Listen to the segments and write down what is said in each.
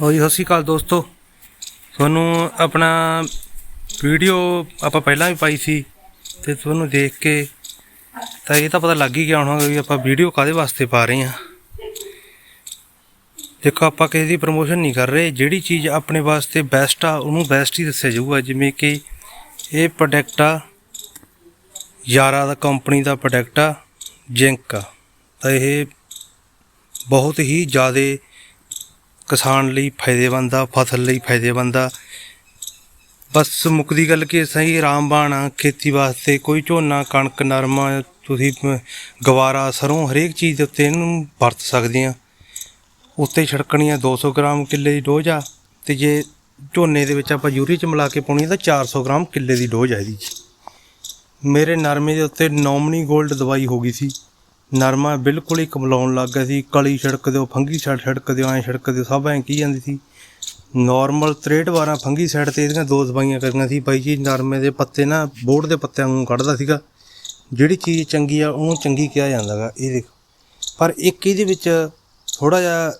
ਹੋ ਸਤਿ ਸ਼੍ਰੀ ਅਕਾਲ ਦੋਸਤੋ। ਤੁਹਾਨੂੰ ਆਪਣਾ ਵੀਡੀਓ ਆਪਾਂ ਪਹਿਲਾਂ ਵੀ ਪਾਈ ਸੀ ਤੇ ਤੁਹਾਨੂੰ ਦੇਖ ਕੇ ਤਾਂ ਇਹ ਤਾਂ ਪਤਾ ਲੱਗ ਹੀ ਗਿਆ ਹੋਣਾ ਵੀ ਆਪਾਂ ਵੀਡੀਓ ਕਾਦੇ ਵਾਸਤੇ ਪਾ ਰਹੇ ਹਾਂ। ਦੇਖੋ, ਆਪਾਂ ਕਿਸੇ ਦੀ ਪ੍ਰਮੋਸ਼ਨ ਨਹੀਂ ਕਰ ਰਹੇ। ਜਿਹੜੀ ਚੀਜ਼ ਆਪਣੇ ਵਾਸਤੇ ਬੈਸਟ ਆ, ਉਹਨੂੰ ਬੈਸਟ ਹੀ ਦੱਸਿਆ ਜਾਊਗਾ। ਜਿਵੇਂ ਕਿ ਇਹ ਪ੍ਰੋਡਕਟ ਆ, ਯਾਰਾ ਦਾ ਕੰਪਨੀ ਦਾ ਪ੍ਰੋਡਕਟ ਆ ਜਿੰਕ ਆ। ਤਾਂ ਇਹ ਬਹੁਤ ਹੀ ਜ਼ਿਆਦਾ ਕਿਸਾਨ ਲਈ ਫਾਇਦੇਮੰਦ ਆ, ਫਸਲ ਲਈ ਫਾਇਦੇਮੰਦ ਆ। ਬਸ ਮੁੱਕਦੀ ਗੱਲ ਕਿ ਸਹੀ ਆਰਾਮਬਾਨ ਆ, ਖੇਤੀ ਵਾਸਤੇ ਕੋਈ ਝੋਨਾ, ਕਣਕ, ਨਰਮਾ ਤੁਸੀਂ ਗਵਾਰਾ, ਸਰੋਂ ਹਰੇਕ ਚੀਜ਼ ਦੇ ਉੱਤੇ ਇਹਨੂੰ ਵਰਤ ਸਕਦੇ ਆ। ਉੱਤੇ ਛਿੜਕਣੀਆਂ 200 ਗ੍ਰਾਮ ਕਿੱਲੇ ਦੀ ਡੋਜ਼ ਆ ਤੇ ਜੇ ਝੋਨੇ ਦੇ ਵਿੱਚ ਆਪਾਂ ਯੂਰੀ ਚ ਮਿਲਾ ਕੇ ਪਾਉਣੀ ਆ ਤਾਂ 400 ਗ੍ਰਾਮ ਕਿੱਲੇ ਦੀ ਡੋਜ਼ ਆ ਇਹਦੀ। ਮੇਰੇ ਨਰਮੇ ਦੇ ਉੱਤੇ ਨੋਮਨੀ 골ਡ ਦਵਾਈ ਹੋ ਗਈ ਸੀ। ਨਰਮਾ ਬਿਲਕੁਲ ਹੀ ਕਮਲਾਉਣ ਲੱਗ ਗਿਆ ਸੀ। ਕਲੀ ਛਿੜਕ ਦਿਓ, ਫੰਗੀ ਛੜ ਛਿੜਕ ਦਿਓ, ਐਂ ਛਿੜਕ ਦਿਓ, ਸਭ ਐਂ ਕੀ ਜਾਂਦੀ ਸੀ। ਨਾਰਮਲ 63 ਵਾਰਾਂ ਫੰਗੀ ਸਾਈਡ ਤੇ ਇਹਦੀਆਂ ਦੋ ਦਵਾਈਆਂ ਕਰੀਆਂ ਸੀ। ਬਾਈ ਜੀ, ਨਰਮੇ ਦੇ ਪੱਤੇ ਨਾ, ਬੋੜ ਦੇ ਪੱਤਿਆਂ ਨੂੰ ਕੱਢਦਾ ਸੀਗਾ। ਜਿਹੜੀ ਚੀਜ਼ ਚੰਗੀ ਆ, ਉਹਨੂੰ ਚੰਗੀ ਕਿਹਾ ਜਾਂਦਾਗਾ ਇਹ ਦੇਖ। ਪਰ ਇੱਕ ਇਹਦੇ ਵਿੱਚ ਥੋੜਾ ਜਿਹਾ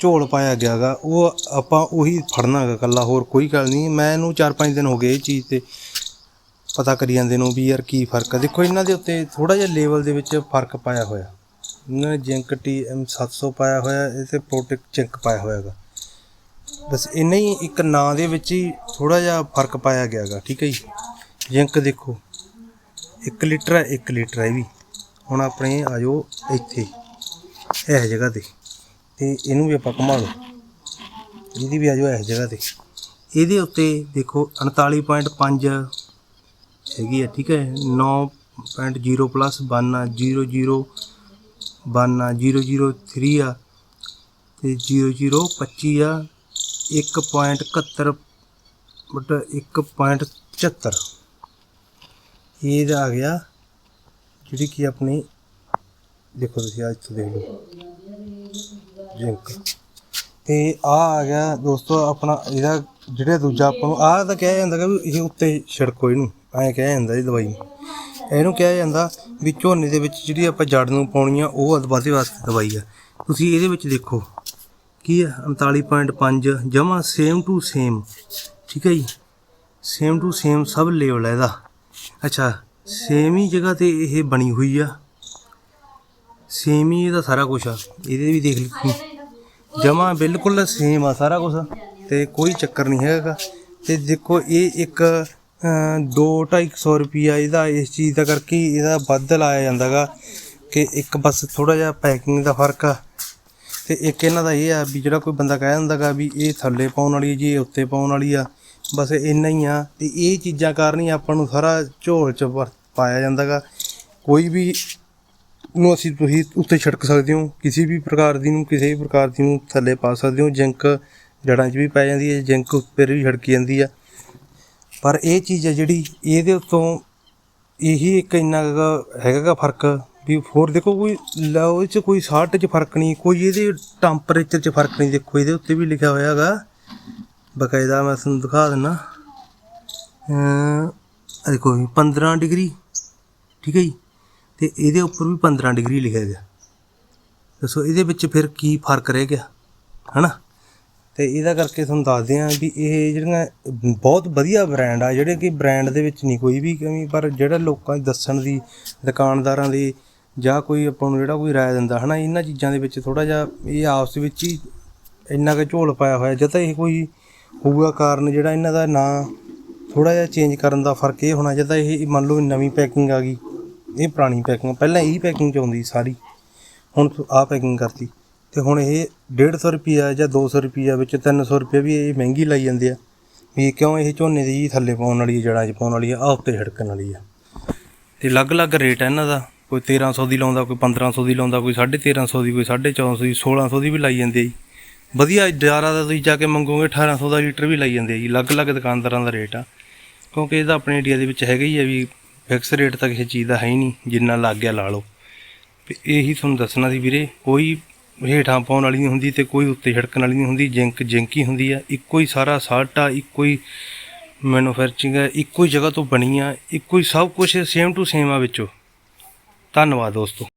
ਝੋਲ ਪਾਇਆ ਗਿਆਗਾ ਉਹ ਆਪਾਂ ਉਹੀ ਫੜਨਾਗਾ ਕੱਲਾ ਹੋਰ ਕੋਈ ਗੱਲ ਨਹੀਂ। ਮੈਂ ਇਹਨੂੰ 4-5 ਦਿਨ ਹੋ ਗਏ ਇਹ ਚੀਜ਼ ਤੇ। ਪਤਾ ਕਰੀ ਜਾਂਦੇ ਨੂੰ ਵੀ ਯਾਰ ਕੀ ਫ਼ਰਕ ਆ। ਦੇਖੋ ਇਹਨਾਂ ਦੇ ਉੱਤੇ ਥੋੜਾ ਜਿਹਾ ਲੈਵਲ ਦੇ ਵਿੱਚ ਫ਼ਰਕ ਪਾਇਆ ਹੋਇਆ। ਇਹਨਾਂ ਨੇ ਜਿੰਕ ਟੀ ਐਮ 700 ਪਾਇਆ ਹੋਇਆ ਇਹ ਤੇ ਪ੍ਰੋਟਿਕ ਜਿੰਕ ਪਾਇਆ ਹੋਇਆਗਾ ਬਸ ਇੰਨਾ ਹੀ ਇੱਕ ਨਾਂ ਦੇ ਵਿੱਚ ਹੀ ਥੋੜਾ ਜਿਹਾ ਫ਼ਰਕ ਪਾਇਆ ਗਿਆਗਾ ਠੀਕ ਹੈ ਜੀ? ਜਿੰਕ ਦੇਖੋ 1 ਲੀਟਰ ਹੈ 1 ਲੀਟਰ ਹੈ ਇਹ ਵੀ। ਹੁਣ ਆਪਣੇ ਆ ਜਾਓ ਇੱਥੇ, ਇਹ ਜਗ੍ਹਾ ਤੇ। ਤੇ ਇਹਨੂੰ ਵੀ ਆਪਾਂ ਘੁਮਾ ਲਓ। ਇਹਦੀ ਵੀ ਆ ਜਾਓ ਇਸ ਜਗ੍ਹਾ ਤੇ। ਇਹਦੇ ਉੱਤੇ ਦੇਖੋ 39.5 ਹੈਗੀ ਆ ਠੀਕ ਹੈ? 9.0 ਪਲੱਸ 1 ਆ 00 1 ਆ 003 ਆ ਤੇ 0025 ਆ 1.71 ਬਟ 1.75 ਇਹ ਆ ਗਿਆ ਜਿਹੜੀ ਕਿ ਆਪਣੀ, ਦੇਖੋ ਤੁਸੀਂ ਅੱਜ ਤੋਂ ਦੇਖ ਲਓ, ਜਿੰਕ। ਤੇ ਆ ਆ ਗਿਆ ਦੋਸਤੋ ਆਪਣਾ, ਇਹਦਾ ਜਿਹੜਾ ਦੂਜਾ ਆਪਾਂ ਨੂੰ, ਆਹ ਤਾਂ ਕਿਹਾ ਜਾਂਦਾ ਕਿ ਵੀ ਇਹ ਉੱਤੇ ਛਿੜਕੋ ਇਹਨੂੰ। ਐਂ ਕਿਹਾ ਜਾਂਦਾ ਜੀ ਦਵਾਈ। ਨੂੰ ਇਹਨੂੰ ਕਿਹਾ ਜਾਂਦਾ ਵੀ ਝੋਨੇ ਦੇ ਵਿੱਚ ਜਿਹੜੀ ਆਪਾਂ ਜੜ ਨੂੰ ਪਾਉਣੀ ਆ, ਉਹ ਅਦਵਾਦੇ ਵਾਸਤੇ ਦਵਾਈ ਆ। ਤੁਸੀਂ ਇਹਦੇ ਵਿੱਚ ਦੇਖੋ, ਕੀ ਆ? 39.5 ਜਮਾ ਸੇਮ ਟੂ ਸੇਮ ਠੀਕ ਹੈ ਜੀ? ਸੇਮ ਟੂ ਸੇਮ ਸਭ ਲੈਵਲ ਹੈ ਇਹਦਾ। ਅੱਛਾ ਸੇਮ ਹੀ ਜਗ੍ਹਾ ਤੇ ਇਹ ਬਣੀ ਹੋਈ ਆ। ਸੇਮ ਹੀ ਇਹਦਾ ਸਾਰਾ ਕੁਝ ਆ। ਇਹਦੇ ਵੀ ਦੇਖ ਲਈ ਜਮਾ ਬਿਲਕੁਲ ਸੇਮ ਆ ਸਾਰਾ ਕੁਝ ਤੇ ਕੋਈ ਚੱਕਰ ਨਹੀਂ ਹੈਗਾ। ਤੇ ਦੇਖੋ, ਇਹ ਇੱਕ 2-250 ਰੁਪਿਆ ਇਹਦਾ, ਇਸ ਚੀਜ਼ ਦਾ ਕਰਕੇ ਇਹਦਾ ਵੱਧ ਲਾਇਆ ਜਾਂਦਾਗਾ ਕਿ ਇੱਕ ਬਸ ਥੋੜਾ ਜਿਹਾ ਪੈਕਿੰਗ ਦਾ ਫ਼ਰਕ ਆ। ਤੇ ਇੱਕ ਇਹਨਾਂ ਦਾ ਇਹ ਆ ਵੀ ਜਿਹੜਾ ਕੋਈ ਬੰਦਾ ਕਹਿ ਦਿੰਦਾਗਾ ਵੀ ਇਹ ਥੱਲੇ ਪਾਉਣ ਵਾਲੀ ਹੈ ਜੀ, ਇਹ ਉੱਤੇ ਪਾਉਣ ਵਾਲੀ ਆ, ਬਸ ਇੰਨਾ ਹੀ ਆ। ਤੇ ਇਹ ਚੀਜ਼ਾਂ ਕਾਰਨ ਹੀ ਆਪਾਂ ਨੂੰ ਸਾਰਾ ਝੋਲ ਚ ਵਰ- ਪਾਇਆ ਜਾਂਦਾਗਾ। ਕੋਈ ਵੀ ਨੂੰ ਅਸੀਂ ਤੁਸੀਂ ਉੱਤੇ ਛਿੜਕ ਸਕਦੇ ਹੋ, ਕਿਸੇ ਵੀ ਪ੍ਰਕਾਰ ਦੀ ਨੂੰ, ਕਿਸੇ ਵੀ ਪ੍ਰਕਾਰ ਦੀ ਨੂੰ ਥੱਲੇ ਪਾ ਸਕਦੇ ਹੋ। ਜਿੰਕ ਜੜਾਂ 'ਚ ਵੀ ਪੈ ਜਾਂਦੀ ਹੈ, ਜਿੰਕ ਉੱਪਰ ਵੀ ਛਿੜਕੀ ਜਾਂਦੀ ਆ। ਪਰ ਇਹ ਚੀਜ਼ ਹੈ ਜਿਹੜੀ ਇਹਦੇ ਉੱਤੋਂ ਇਹੀ ਇੱਕ ਇੰਨਾ ਕੁ ਹੈਗਾ ਫ਼ਰਕ ਵੀ ਹੋਰ ਦੇਖੋ ਕੋਈ ਲਓ ਉਹ 'ਚ ਕੋਈ ਸਾਲਟ 'ਚ ਫ਼ਰਕ ਨਹੀਂ, ਕੋਈ ਇਹਦੇ ਟੈਂਪਰੇਚਰ 'ਚ ਫ਼ਰਕ ਨਹੀਂ, ਦੇਖੋ ਇਹਦੇ ਉੱਤੇ ਵੀ ਲਿਖਿਆ ਹੋਇਆ ਹੈਗਾ ਬਕਾਇਦਾ ਮੈਂ ਤੁਹਾਨੂੰ ਦਿਖਾ ਦਿੰਦਾ ਅਹ ਆਹ ਦੇਖੋ 15 ਡਿਗਰੀ, ਠੀਕ ਹੈ ਜੀ? ਤੇ ਇਹਦੇ ਉੱਪਰ ਵੀ 15 ਡਿਗਰੀ ਲਿਖਿਆ ਗਿਆ। ਦੱਸੋ ਇਹਦੇ ਵਿੱਚ ਫਿਰ ਕੀ ਫ਼ਰਕ ਰਹਿ ਗਿਆ, ਹਨਾ? ਤੇ ਇਹਦਾ ਕਰਕੇ ਤੁਹਾਨੂੰ ਦੱਸਦੇ ਹਾਂ ਵੀ ਇਹ ਜਿਹੜੀਆਂ ਬਹੁਤ ਵਧੀਆ ਬ੍ਰਾਂਡ ਆ, ਜਿਹੜੇ ਕਿ ਬ੍ਰਾਂਡ ਦੇ ਵਿੱਚ ਨਹੀਂ ਕੋਈ ਵੀ ਕਮੀ, ਪਰ ਜਿਹੜਾ ਲੋਕਾਂ ਦੀ ਦੱਸਣ ਦੀ, ਦੁਕਾਨਦਾਰਾਂ ਦੀ ਜਾਂ ਕੋਈ ਆਪਾਂ ਨੂੰ ਜਿਹੜਾ ਕੋਈ ਰਾਏ ਦਿੰਦਾ, ਹਨਾ, ਇਹਨਾਂ ਚੀਜ਼ਾਂ ਦੇ ਵਿੱਚ ਥੋੜਾ ਜਿਹਾ ਇਹ ਆਪਸ ਵਿੱਚ ਹੀ ਇੰਨਾ ਕੁ ਝੋਲ ਪਾਇਆ ਹੋਇਆ ਜਦ ਤਾਂ ਇਹ ਕੋਈ ਹੋਊਗਾ ਕਾਰਨ ਜਿਹੜਾ ਇਹਨਾਂ ਦਾ ਨਾਂ ਥੋੜਾ ਜਿਹਾ ਚੇਂਜ ਕਰਨ ਦਾ ਫ਼ਰਕ ਇਹ ਹੋਣਾ ਜਦ ਤਾਂ ਇਹ ਮੰਨ ਲਓ ਨਵੀਂ ਪੈਕਿੰਗ ਆ ਗਈ, ਇਹ ਪੁਰਾਣੀ ਪੈਕਿੰਗ ਪਹਿਲਾਂ ਇਹ ਪੈਕਿੰਗ ਚ ਆਉਂਦੀ ਸੀ ਸਾਰੀ, ਹੁਣ ਆਹ ਪੈਕਿੰਗ ਕਰਤੀ। ਤੇ ਹੁਣ ਇਹ 150 ਰੁਪਿਆ ਜਾਂ 200 ਰੁਪਿਆ ਵਿੱਚ 300 ਰੁਪਏ ਵੀ ਇਹ ਮਹਿੰਗੀ ਲਾਈ ਜਾਂਦੇ ਆ। ਵੀ ਕਿਉਂ ਇਹ ਝੋਨੇ ਦੀ ਜੀ ਥੱਲੇ ਪਾਉਣ ਵਾਲੀ ਹੈ ਜੜਾਂ 'ਚ ਪਾਉਣ ਵਾਲੀ ਆ, ਆਹ ਉੱਤੇ ਛਿੜਕਣ ਵਾਲੀ ਆ। ਤੇ ਅਲੱਗ-ਅਲੱਗ ਰੇਟ ਹੈ ਇਹਨਾਂ ਦਾ। ਕੋਈ 1300 ਦੀ ਲਾਉਂਦਾ, ਕੋਈ 1500 ਦੀ ਲਾਉਂਦਾ, ਕੋਈ 1350 ਦੀ, ਕੋਈ 1450 ਦੀ 1600 ਦੀ ਵੀ ਲਾਈ ਜਾਂਦੇ ਆ ਜੀ। ਵਧੀਆ ਜਾਰਾ ਦਾ ਤੁਸੀਂ ਜਾ ਕੇ ਮੰਗੋਗੇ 1800 ਦਾ ਲੀਟਰ ਵੀ ਲਾਈ ਜਾਂਦੇ ਆ ਜੀ। ਅਲੱਗ-ਅਲੱਗ ਦੁਕਾਨਦਾਰਾਂ ਦਾ ਰੇਟ ਆ। ਕਿਉਂਕਿ ਇਹਦਾ ਆਪਣੇ ਇੰਡੀਆ ਦੇ ਵਿੱਚ ਹੈਗਾ ਹੀ ਆ ਵੀ ਫਿਕਸ ਰੇਟ ਤਾਂ ਕਿਸੇ ਚੀਜ਼ ਦਾ ਹੈ ਹੀ ਨਹੀਂ, ਜਿੰਨਾ ਲੱਗ ਗਿਆ ਲਾ ਲਓ। ਤੇ ਇਹੀ ਤੁਹਾਨੂੰ ਦੱਸਣਾ ਸੀ ਵੀਰੇ, ਕੋਈ ਹੇਠਾਂ ਪਾਉਣ ਵਾਲੀ ਨਹੀਂ ਹੁੰਦੀ ਤੇ ਕੋਈ ਉੱਤੇ ਛਿੜਕਣ ਵਾਲੀ ਨਹੀਂ ਹੁੰਦੀ, ਜਿੰਕ ਜਿੰਕ ਹੀ ਹੁੰਦੀ ਆ, ਇੱਕੋ ਹੀ ਸਾਰਾ ਸਾਲਟ ਆ ਇੱਕੋ ਹੀ ਮੈਨੂਫੈਕਚਰਿੰਗ ਹੈ ਇੱਕੋ ਹੀ ਜਗ੍ਹਾ ਤੋਂ ਬਣੀ ਆ ਇੱਕੋ ਹੀ ਸਭ ਕੁਝ ਸੇਮ ਟੂ ਸੇਮ ਆ ਵਿੱਚੋਂ। ਧੰਨਵਾਦ ਦੋਸਤੋ।